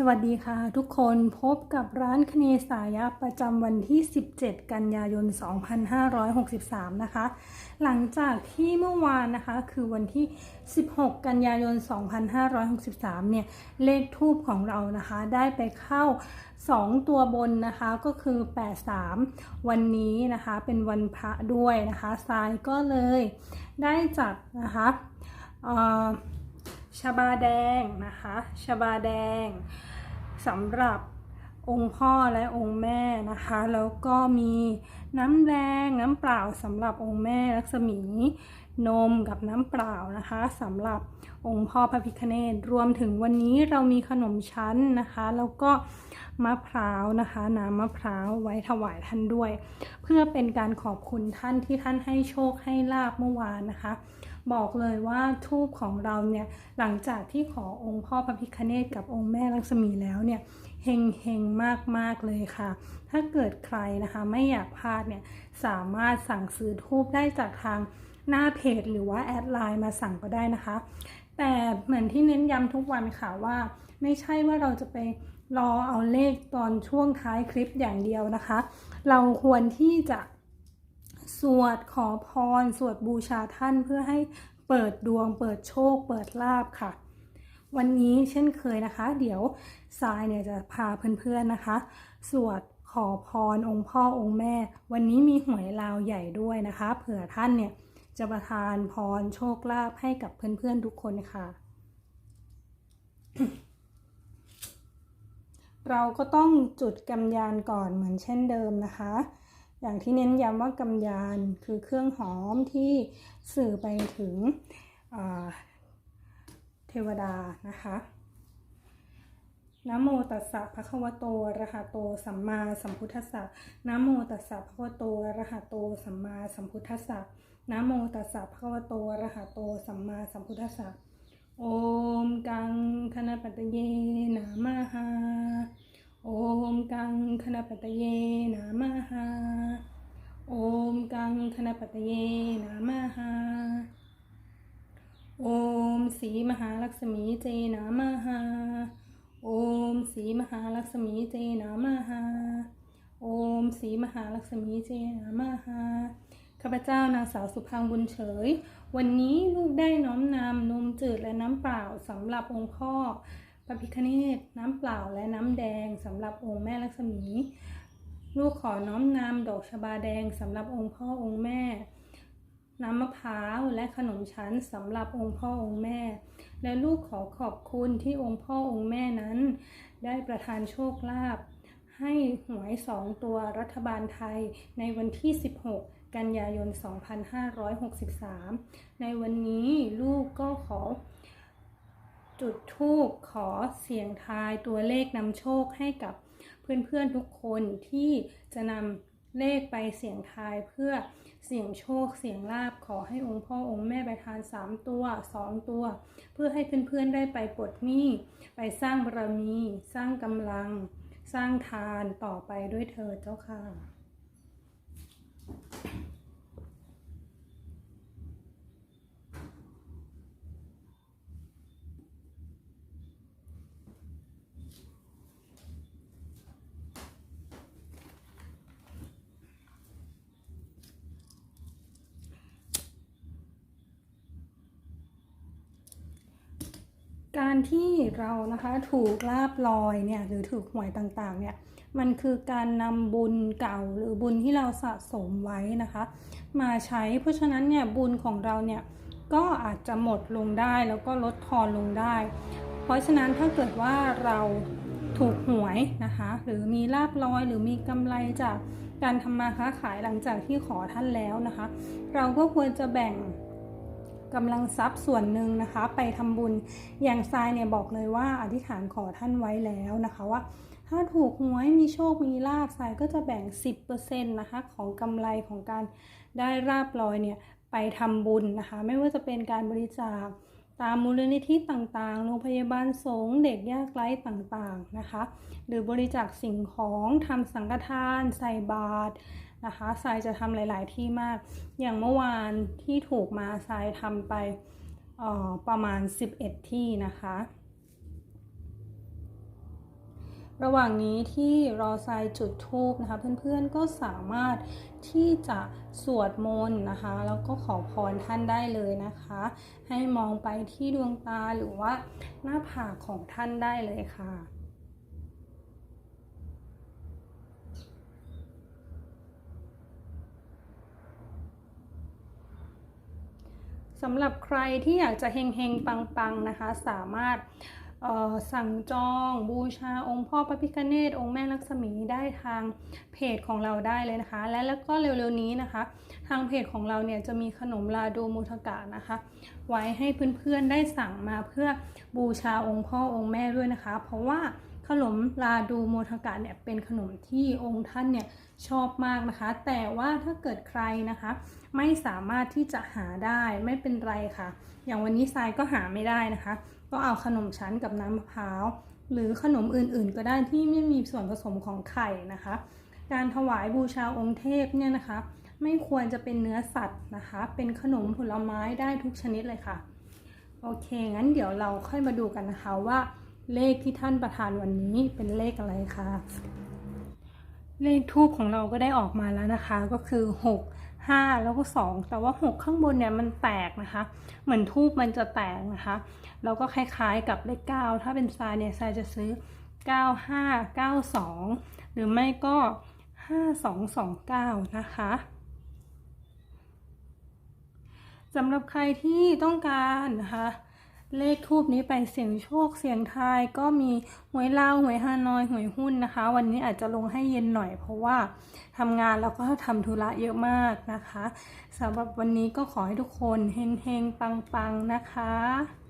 สวัสดีค่ะทุกคนพบกับร้านคเนสายะประจำวันที่ 17 กันยายน 2563 นะคะ หลังจากที่เมื่อวานนะคะ คือวันที่ 16 กันยายน 2563 เนี่ย เลขทูบของเรานะคะ ได้ไปเข้า 2 ตัวบนนะคะ ก็คือ 83 วันนี้นะคะ เป็นวันพระด้วยนะคะทรายก็เลยได้จัดนะคะ ชบาแดงนะคะชบาแดงสำหรับองค์พ่อและองค์แม่นะคะ แล้วก็มีน้ำแดงน้ำเปล่าสำหรับองค์แม่ลักษมี นมกับน้ำเปล่านะคะสำหรับองค์พ่อพระพิคเนตรวมถึงวันนี้เรามีขนมชั้นนะคะ แล้วก็มะพร้าวนะคะน้ำมะพร้าวไว้ถวายท่านด้วย เพื่อเป็นการขอบคุณท่านที่ท่านให้โชคให้ลาบเมื่อวานนะคะ บอกเลยว่าทูบของเราเนี่ยหลังจากที่ขอองค์พ่อพระพิคเนตกับองค์แม่ลักษมีแล้วเนี่ยเฮงเฮงมากมากเลยค่ะ ถ้าเกิดใครนะคะไม่อยากพลาดเนี่ยสามารถสั่งซื้อทูบได้จากทาง หน้าเพจหรือว่าแอดไลน์มาสั่งก็ได้นะคะ แต่เหมือนที่เน้นย้ำทุกวันค่ะว่า ไม่ใช่ว่าเราจะไปรอเอาเลขตอนช่วงท้ายคลิปอย่างเดียวนะคะ เราควรที่จะสวดขอพร สวดบูชาท่านเพื่อให้เปิดดวง เปิดโชค เปิดลาบค่ะ วันนี้เช่นเคยนะคะ เดี๋ยวทรายเนี่ยจะพาเพื่อนๆนะคะ สวดขอพรองค์พ่อองค์แม่ วันนี้มีหวยลาวใหญ่ด้วยนะคะ เผื่อท่านเนี่ย จะประทานพรโชคลาภให้กับเพื่อนๆทุกคนค่ะ เราก็ต้องจุดกำยานก่อนเหมือนเช่นเดิมนะคะ อย่างที่เน้นย้ำว่ากำยานคือเครื่องหอมที่สื่อไปถึงเทวดานะคะนะโมตัสสะภะคะวะโตอะระหะโต สัมมาสัมพุทธัสสะนะโมตัสสะภะคะวะโตอะระหะโต สัมมาสัมพุทธัสสะ นะโมตัสสะภะคะวะโตอะระหะโตสัมมาสัมพุทธัสสะโอมกังคณปัตเยนะมหาโอมกังคณปัตเยนะมหาโอมกังคณปัตเยนะมหาโอมสีมหาลักษมีเจนะมหาโอมสีมหาลักษมีเจนะมหาโอมสีมหาลักษมีเจนะมหา ข้าพเจ้านางสาวสุพังบุญเฉย วันนี้ลูกได้น้อมนำนมจืดและน้ำเปล่าสำหรับองค์พ่อพระพิคเนตน้ำเปล่าและน้ำแดงสำหรับองค์แม่ลักษมี ลูกขอน้อมนำดอกชบาแดงสำหรับองค์พ่อองค์แม่ น้ำมะพร้าวและขนมชั้นสำหรับองค์พ่อองค์แม่ และลูกขอขอบคุณที่องค์พ่อองค์แม่นั้น ได้ประทานโชคลาภให้หวยสองตัวรัฐบาลไทยในวันที่ 16 กันยายน 2563 ในวันนี้ลูกก็ขอ จุดทูปขอเสียงทายตัวเลขนำโชคให้กับเพื่อนๆทุกคนที่จะนำเลขไปเสียงทายเพื่อเสียงโชคเสียงลาบขอให้องค์พ่อองค์แม่ไปทาน 3 ตัว 2 ตัว เพื่อให้เพื่อนๆได้ไปปลดหนี้ ไปสร้างบารมี สร้างกำลัง สร้างทานต่อไปด้วยเธอเจ้าค่ะ การที่เรานะคะถูกลาบลอยเนี่ยหรือถูกหวยต่างๆเนี่ย มันคือการนำบุญเก่าหรือบุญที่เราสะสมไว้นะคะ มาใช้เพราะฉะนั้นเนี่ยบุญของเราเนี่ยก็อาจจะหมดลงได้แล้วก็ลดทอนลงได้ เพราะฉะนั้นถ้าเกิดว่าเราถูกหวยนะคะ หรือมีลาบลอยหรือมีกำไรจากการทำมาค้าขายหลังจากที่ขอท่านแล้วนะคะ เราก็ควรจะแบ่ง กำลังทรัพย์ส่วนหนึ่งนะคะ ไปทำบุญอย่างทรายเนี่ยบอกเลยว่าอธิษฐานขอท่านไว้แล้วนะคะว่า ถ้าถูกหวยมีโชคมีลาบทรายก็จะแบ่ง 10%นะคะของกำไรของการได้ราบลอยเนี่ยไปทำบุญนะคะ ไม่ว่าจะเป็นการบริจาค ตามมูลนิธิต่างๆ โรงพยาบาลสงฆ์เด็กยากไร้ต่างๆนะคะ หรือบริจาคสิ่งของทำสังฆทาน ใส่บาตรนะคะทรายจะทำหลาย ๆ ที่มาก อย่างเมื่อวานที่ถูกมาทรายทำไปออประมาณ 11 ที่นะคะ ระหว่างนี้ที่รอทรายจุดทูบนะคะ เพื่อนๆก็สามารถที่จะสวดมนต์นะคะ แล้วก็ขอพรท่านได้เลยนะคะ ให้มองไปที่ดวงตาหรือว่าหน้าผากของท่านได้เลยค่ะสำหรับใครที่อยากจะเฮงเฮงปังปังๆ นะคะ สามารถ สั่งจองบูชาองค์พ่อพระพิฆเนศองค์แม่ลักษมีได้ทางเพจของเราได้เลยนะคะ และแล้วก็เร็วๆนี้นะคะ ทางเพจของเราเนี่ยจะมีขนมลาดูมูทกะนะคะ ไว้ให้เพื่อนๆได้สั่งมาเพื่อบูชาองค์พ่อองค์แม่ด้วยนะคะ เพราะว่าขนมลาดูโมทกะเนี่ยเป็นขนมที่องค์ท่านเนี่ยชอบมากนะคะ แต่ว่าถ้าเกิดใครนะคะ ไม่สามารถที่จะหาได้ไม่เป็นไรค่ะ อย่างวันนี้ทรายก็หาไม่ได้นะคะ ก็เอาขนมชั้นกับน้ำมะพร้าวหรือขนมอื่นๆ ก็ได้ที่ไม่มีส่วนผสมของไข่นะคะ การถวายบูชาองค์เทพเนี่ยนะคะ ไม่ควรจะเป็นเนื้อสัตว์นะคะ เป็นขนมผลไม้ได้ทุกชนิดเลยค่ะ โอเค งั้นเดี๋ยวเราค่อยมาดูกันนะคะว่า เลขที่ท่านประทานวันนี้เป็นเลขอะไรค่ะ เลขทูบของเราก็ได้ออกมาแล้วนะคะ ก็คือ 6 5 แล้วก็ 2 แต่ว่า 6 ข้างบนเนี่ยมันแตกนะคะ เหมือนทูบมันจะแตกนะคะ แล้วก็คล้ายๆกับเลข 9 ถ้าเป็นทรายเนี่ยทรายจะซื้อ 95 92 หรือไม่ก็ 5229 นะคะสำหรับใครที่ต้องการนะคะ เลขทูบนี้ไปเสี่ยงโชคเสี่ยงทายก็มีหวยลาวหวยฮานอยหวยหุ้นนะคะ วันนี้อาจจะลงให้เย็นหน่อยเพราะว่าทำงานแล้วก็ทำธุระเยอะมากนะคะสำหรับวันนี้ก็ขอให้ทุกคนเฮงๆปังๆนะคะ